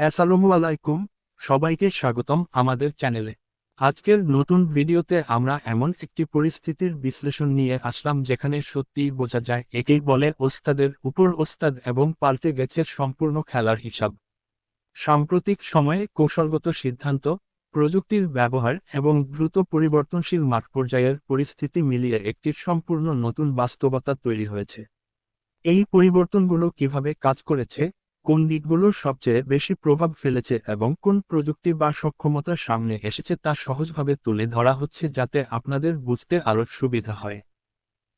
আসসালামু আলাইকুম, সবাইকে স্বাগতম আমাদের চ্যানেলে। আজকের নতুন ভিডিওতে আমরা এমন একটি পরিস্থিতির বিশ্লেষণ নিয়ে আসলাম যেখানে সত্যিই বোঝা যায় একেই বলে ওস্তাদের উপর ওস্তাদ এবং পাল্টে গেছে সম্পূর্ণ খেলার হিসাব। সাম্প্রতিক সময়ে কৌশলগত সিদ্ধান্ত, প্রযুক্তির ব্যবহার এবং দ্রুত পরিবর্তনশীল মাঠ পর্যায়ের পরিস্থিতি মিলিয়ে একটি সম্পূর্ণ নতুন বাস্তবতা তৈরি হয়েছে। এই পরিবর্তনগুলো কীভাবে কাজ করেছে কোন দিকগুলো সবচেয়ে বেশি প্রভাব ফেলেছে এবং কোন প্রযুক্তি বা সক্ষমতার সামনে এসেছে তা সহজভাবে তুলে ধরা হচ্ছে যাতে আপনাদের বুঝতে আরও সুবিধা হয়।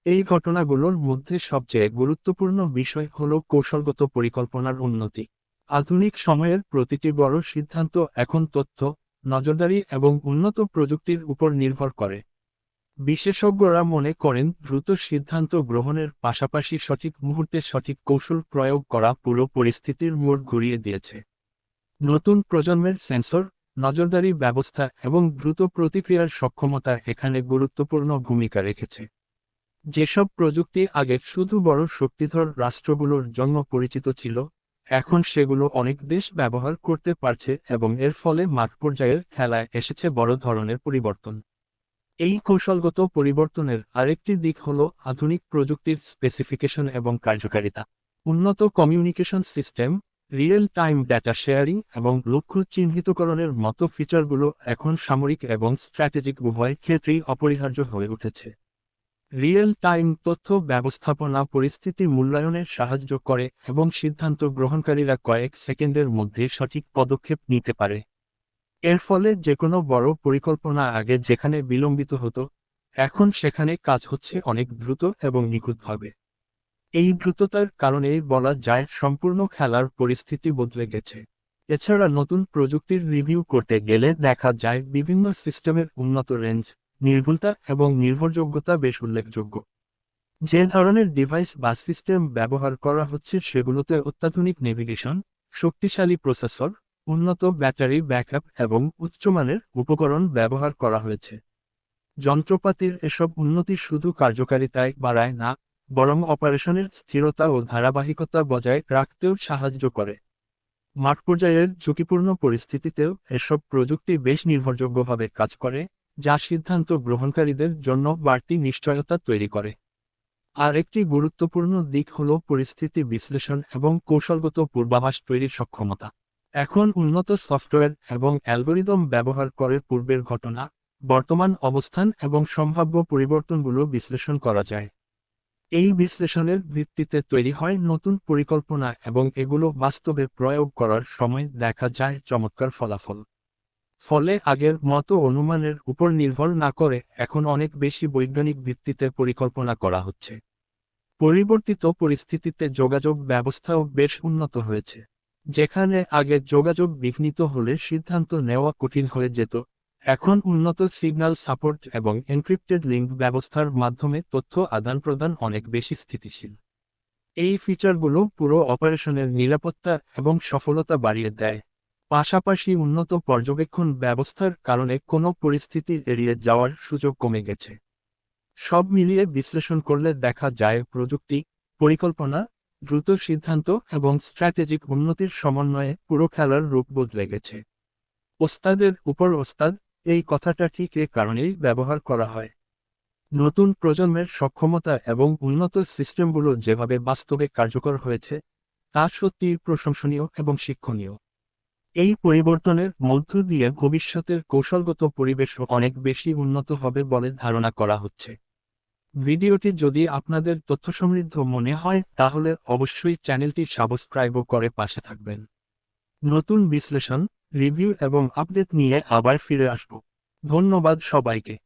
এই ঘটনাগুলোর মধ্যে সবচেয়ে গুরুত্বপূর্ণ বিষয় হল কৌশলগত পরিকল্পনার উন্নতি। আধুনিক সময়ের প্রতিটি বড় সিদ্ধান্ত এখন তথ্য, নজরদারি এবং উন্নত প্রযুক্তির উপর নির্ভর করে। বিশেষজ্ঞরা মনে করেন, দ্রুত সিদ্ধান্ত গ্রহণের পাশাপাশি সঠিক মুহূর্তে সঠিক কৌশল প্রয়োগ করা পুরো পরিস্থিতির মোড় ঘুরিয়ে দিয়েছে। নতুন প্রজন্মের সেন্সর, নজরদারি ব্যবস্থা এবং দ্রুত প্রতিক্রিয়ার সক্ষমতা এখানে গুরুত্বপূর্ণ ভূমিকা রেখেছে। যেসব প্রযুক্তি আগে শুধু বড় শক্তিধর রাষ্ট্রগুলোর জন্য পরিচিত ছিল, এখন সেগুলো অনেক দেশ ব্যবহার করতে পারছে এবং এর ফলে মাঠ পর্যায়ের খেলায় এসেছে বড় ধরনের পরিবর্তন। এই কৌশলগত পরিবর্তনের আরেকটি দিক হল আধুনিক প্রযুক্তির স্পেসিফিকেশন এবং কার্যকারিতা। উন্নত communication system real time data sharing এবং লক্ষ্য চিহ্নিতকরণের মতো ফিচারগুলো এখন সামরিক এবং স্ট্র্যাটেজিক উভয় ক্ষেত্রেই অপরিহার্য হয়ে উঠেছে। রিয়েল টাইম তথ্য ব্যবস্থাপনা পরিস্থিতি মূল্যায়নে সাহায্য করে এবং সিদ্ধান্ত গ্রহণকারীরা কয়েক সেকেন্ডের মধ্যে সঠিক পদক্ষেপ নিতে পারে। এর ফলে যে কোনো বড় পরিকল্পনা আগে যেখানে বিলম্বিত হতো, এখন সেখানে কাজ হচ্ছে অনেক দ্রুত এবং নিখুঁতভাবে। এই দ্রুততার কারণেই বলা যায় সম্পূর্ণ খেলার পরিস্থিতি বদলে গেছে। এছাড়া নতুন প্রযুক্তির রিভিউ করতে গেলে দেখা যায় বিভিন্ন সিস্টেমের উন্নত রেঞ্জ, নির্ভুলতা এবং নির্ভরযোগ্যতা বেশ উল্লেখযোগ্য। যে ধরনের ডিভাইস বা সিস্টেম ব্যবহার করা হচ্ছে সেগুলোতে অত্যাধুনিক নেভিগেশন, শক্তিশালী প্রসেসর উন্নত ব্যাটারি ব্যাকআপ এবং উচ্চমানের উপকরণ ব্যবহার করা হয়েছে। যন্ত্রপাতির এসব উন্নতি শুধু কার্যকারিতায় বাড়ায় না, বরং অপারেশনের স্থিরতা ও ধারাবাহিকতা বজায় রাখতেও সাহায্য করে। মাঠ পর্যায়ের ঝুঁকিপূর্ণ পরিস্থিতিতেও এসব প্রযুক্তি বেশ নির্ভরযোগ্যভাবে কাজ করে, যা সিদ্ধান্ত গ্রহণকারীদের জন্য বাড়তি নিশ্চয়তা তৈরি করে। আর একটি গুরুত্বপূর্ণ দিক হল পরিস্থিতি বিশ্লেষণ এবং কৌশলগত পূর্বাভাস তৈরির সক্ষমতা। এখন উন্নত সফটওয়্যার এবং অ্যালগোরিদম ব্যবহার করে পূর্বের ঘটনা, বর্তমান অবস্থান এবং সম্ভাব্য পরিবর্তনগুলো বিশ্লেষণ করা যায়। এই বিশ্লেষণের ভিত্তিতে তৈরি হয় নতুন পরিকল্পনা এবং এগুলো বাস্তবে প্রয়োগ করার সময় দেখা যায় চমৎকার ফলাফল। ফলে আগের মতো অনুমানের উপর নির্ভর না করে এখন অনেক বেশি বৈজ্ঞানিক ভিত্তিতে পরিকল্পনা করা হচ্ছে। পরিবর্তিত পরিস্থিতিতে যোগাযোগ ব্যবস্থাও বেশ উন্নত হয়েছে। যেখানে আগে যোগাযোগ বিঘ্নিত হলে সিদ্ধান্ত নেওয়া কঠিন হয়ে যেত। এখন উন্নত সিগন্যাল সাপোর্ট এবং এনক্রিপ্টেড লিঙ্ক ব্যবস্থার মাধ্যমে তথ্য আদান প্রদান অনেক বেশি স্থিতিশীল। এই ফিচারগুলো পুরো অপারেশনের নিরাপত্তা এবং সফলতা বাড়িয়ে দেয়। পাশাপাশি উন্নত পর্যবেক্ষণ ব্যবস্থার কারণে কোনো পরিস্থিতি এড়িয়ে যাওয়ার সুযোগ কমে গেছে। সব মিলিয়ে বিশ্লেষণ করলে দেখা যায় প্রযুক্তি, পরিকল্পনা দ্রুত সিদ্ধান্ত এবং স্ট্র্যাটেজিক উন্নতির সমন্বয়ে পুরো খেলার রূপ বদলে গেছে। ওস্তাদের উপর ওস্তাদ, এই কথাটা ঠিক এ কারণেই ব্যবহার করা হয়। নতুন প্রজন্মের সক্ষমতা এবং উন্নত সিস্টেমগুলো যেভাবে বাস্তবে কার্যকর হয়েছে, তা সত্যিই প্রশংসনীয় এবং শিক্ষণীয়। এই পরিবর্তনের মধ্য দিয়ে ভবিষ্যতের কৌশলগত পরিবেশও অনেক বেশি উন্নত হবে বলে ধারণা করা হচ্ছে। ভিডিওটি যদি আপনাদের তথ্য সমৃদ্ধ মনে হয়, তাহলে অবশ্যই চ্যানেলটি সাবস্ক্রাইবও করে পাশে থাকবেন। নতুন বিশ্লেষণ, রিভিউ এবং আপডেট নিয়ে আবার ফিরে আসব। ধন্যবাদ সবাইকে।